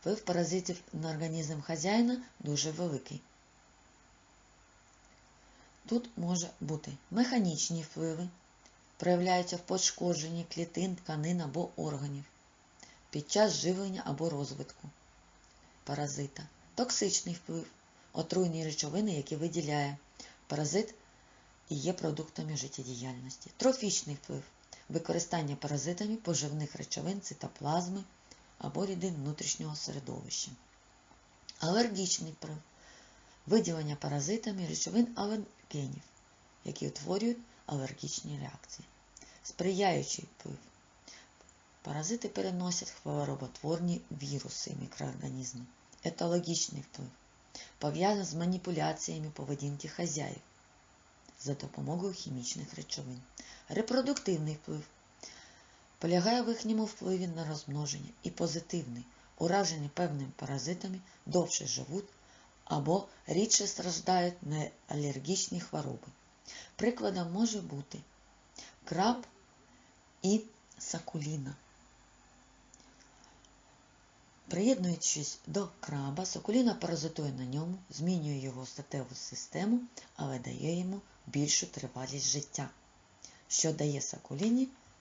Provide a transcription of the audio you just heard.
Вплив паразитів на організм хазяїна дуже великий. Тут може бути механічні впливи, проявляються в пошкодженні клітин, тканин або органів під час живлення або розвитку паразита, токсичний вплив, отруйні речовини, які виділяє паразит і є продуктами життєдіяльності, трофічний вплив, використання паразитами поживних речовин, цитоплазми або рідин внутрішнього середовища, алергічний вплив, виділення паразитами речовин алергенів, які утворюють алергічні реакції, сприяючий вплив. Паразити переносять хвороботворні віруси і мікроорганізми. Етологічний вплив пов'язаний з маніпуляціями поведінки хазяїв за допомогою хімічних речовин. Репродуктивний вплив полягає в їхньому впливі на розмноження і позитивний, уражені певними паразитами, довше живуть або рідше страждають на алергічні хвороби. Прикладом може бути краб і сакуліна. Приєднуючись до краба, соколіна паразитує на ньому, змінює його статеву систему, але дає йому більшу тривалість життя, що дає соколіні